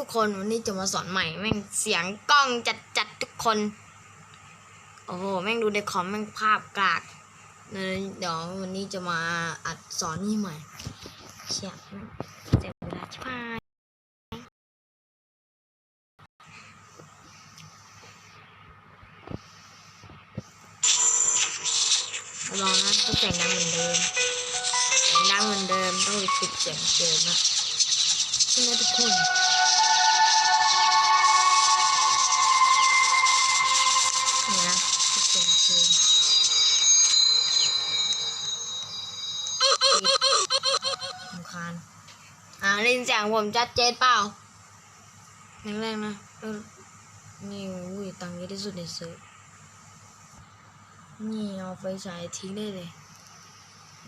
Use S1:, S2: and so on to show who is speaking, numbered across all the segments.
S1: ทุกคนวันนี้จะมาสอนใหม่แม่งเสียงกล้องจัดจัดทุกคน โอ้โหแม่งดูในคอมแม่งภาพกากเลยเดี๋ยววันนี้จะมาอัดสอนนี่ใหม่เชียแม่งเสียเวลาชิบหายลองนะต้องเสียงดังเหมือนเดิมเสียงดังเหมือนเดิมต้องปิดเสียงเกินนะใช่ เกินสำคาญอ่าได้ยินเสียงผมชัดเจนเปล่าแรกๆนะนี่อุ้ยตังค์เยอะที่สุดในเซิร์ฟนี่เอาไฟฉายทิ้งได้เลย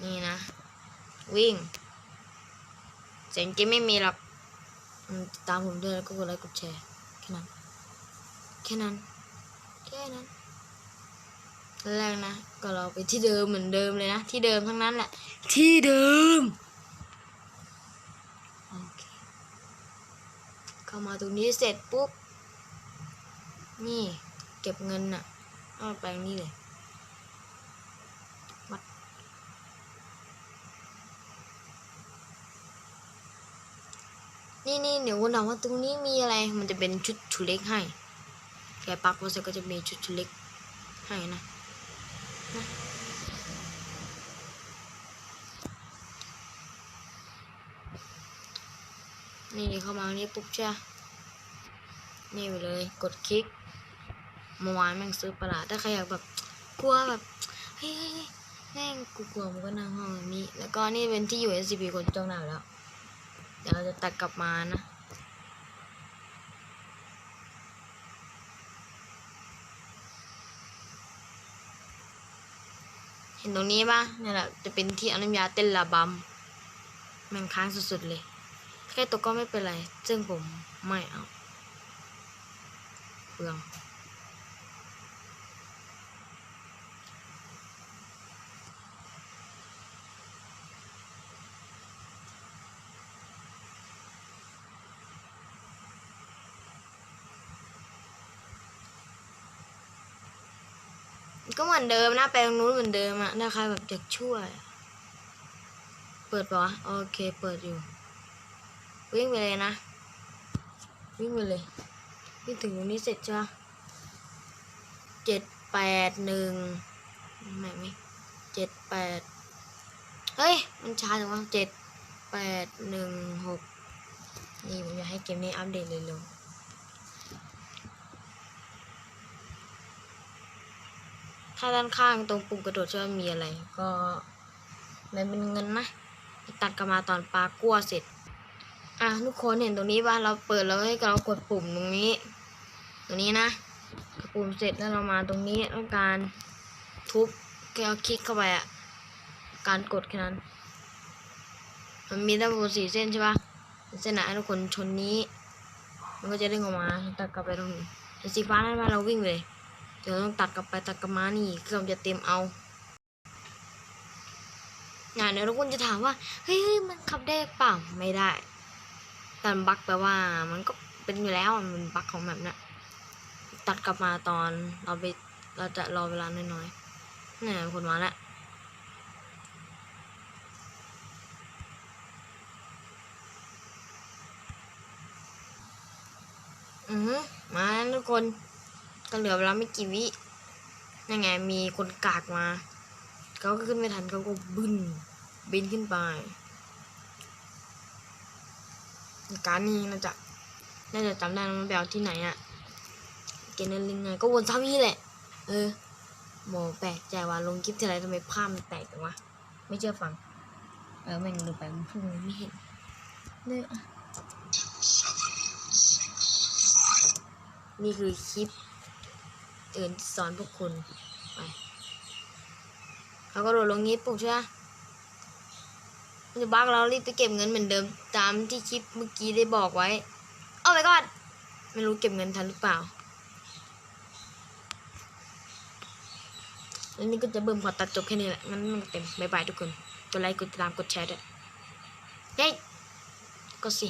S1: นี่นะ วิ่งเสียงเกมไม่มีหรอกอืมติดตามผมด้วยแล้วก็กดไลค์กดแชร์แค่นั้น แค่นั้น แค่นั้น แรกนะ ก็เราไปที่เดิมเหมือนเดิมเลยนะ ที่เดิมทั้งนั้นแหละ ที่เดิมโอเคเข้ามาตรงนี้เสร็จปุ๊บ นี่เก็บเงินน่ะเอาไปตรงนี้เลยวัดนี่นี่เดี๋ยวคุณถามว่าตรงนี้มีอะไร มันจะเป็นชุดชุดเล็กให้ แกปักโพสก็จะมีชุดชุดเล็กให้นะ นี่เข้ามานี้ปุ๊บใช่นี่ไปเลยกดคลิกเมื่อวานแม่งซื้อประหลาดถ้าใครอยากแบบกลัวแบบเฮ้ยเฮ้ยเฮ้ยแม่งกูกลัวมันก็นั่งห้องแบบนี้ แล้วก็นี่เป็นที่อยู่ SCP คนจ้องหน้าแล้ว เดี๋ยวเราจะตัดกลับมานะ ห็นตรงนี้ปะนี่แหละจะเป็นที่อนุญาตเต้นระบำแม่งค้างสุดๆเลย แค่ตัวก็ไม่เป็นไร ซึ่งผมไม่เอาเปลือง ก็เหมือนเดิมนะไปตรงนู้นเหมือนเดิมอะถ้าใครแบบอยากช่วย เปิดปะโอเค เปิดอยู่ วิ่งไปเลยนะ วิ่งไปเลยวิ่งถึงตรงนี้เสร็จจ้ะเจ็ดแปดหนึ่งไม่ไม่เจ็ดแปดเฮ้ย มันช้าจังวะเจ็ดแปดหนึ่งหกนี่ผมอยากให้เกมนี้อัปเดตเร็วๆ ถ้าด้านข้างตรงปุ่มกระโดดจะมีอะไร ก็มันเป็นเงินนะตัดกลับมาตอนปลากั้วเสร็จ อะทุกคนเห็นตรงนี้ว่าเราเปิดแล้วให้เรากดปุ่มตรงนี้ ตรงนี้นะกดปุ่มเสร็จแล้วเรามาตรงนี้ต้องการทุบแกเอาคลิกเข้าไปอะการกดแค่นั้น มันมีทั้งหมดสี่เส้นใช่ปะเส้นไหนทุกคนชนนี้ มันก็จะเด้งออกมาตัดกลับไปตรงนี้สีฟ้านั่นมาเราวิ่งไปเลย เดี๋ยวต้องตัดกลับไปตัดกลับมานี่เครื่องจะเต็มเอางานเดี๋ยวทุกคนจะถามว่าเฮ้ยมันขับได้เปล่าไม่ได้แต่มันบั๊กแปลว่า มันก็เป็นอยู่แล้วมันบั๊กของแบบนั้นตัดกลับมาตอนเราไปเราจะรอเวลาน้อยๆนี่คนมาแล้วอือหือมาแล้วทุกคน ก็เหลือเวลาไม่กี่วิยังไงมีคนกากมา เขาก็ขึ้นไม่ทันเขาก็บึ้นบินขึ้นไป การนี้น่าจะน่าจะจำได้นะมันไปเอาที่ไหนอะเกนเนลิงไงก็วนซ้ำนี่แหละ เออโมแปลกใจว่าลงคลิปทีไรทำไมภาพมันแตกจังวะ ไม่เชื่อฟัง เออแม่งลืมไปมันพุ่งไม่เห็นเนี่ยนี่คือคลิป เตือนสอนพวกคุณไปเขาก็โดดลงนี้ปุ๊บใช่ไหมจะบักเรารีบไปเก็บเงินเหมือนเดิมตามที่คลิปเมื่อกี้ได้บอกไว้เอาไปก่อนไม่รู้เก็บเงินทันหรือเปล่าแล้วนี่ก็จะเบิ่มขอตัดจบแค่นี้แหละงั้นมันเต็มบายบายทุกคนกดไลค์กดติดตามกดแชร์ด้วยเย้ยกดสิ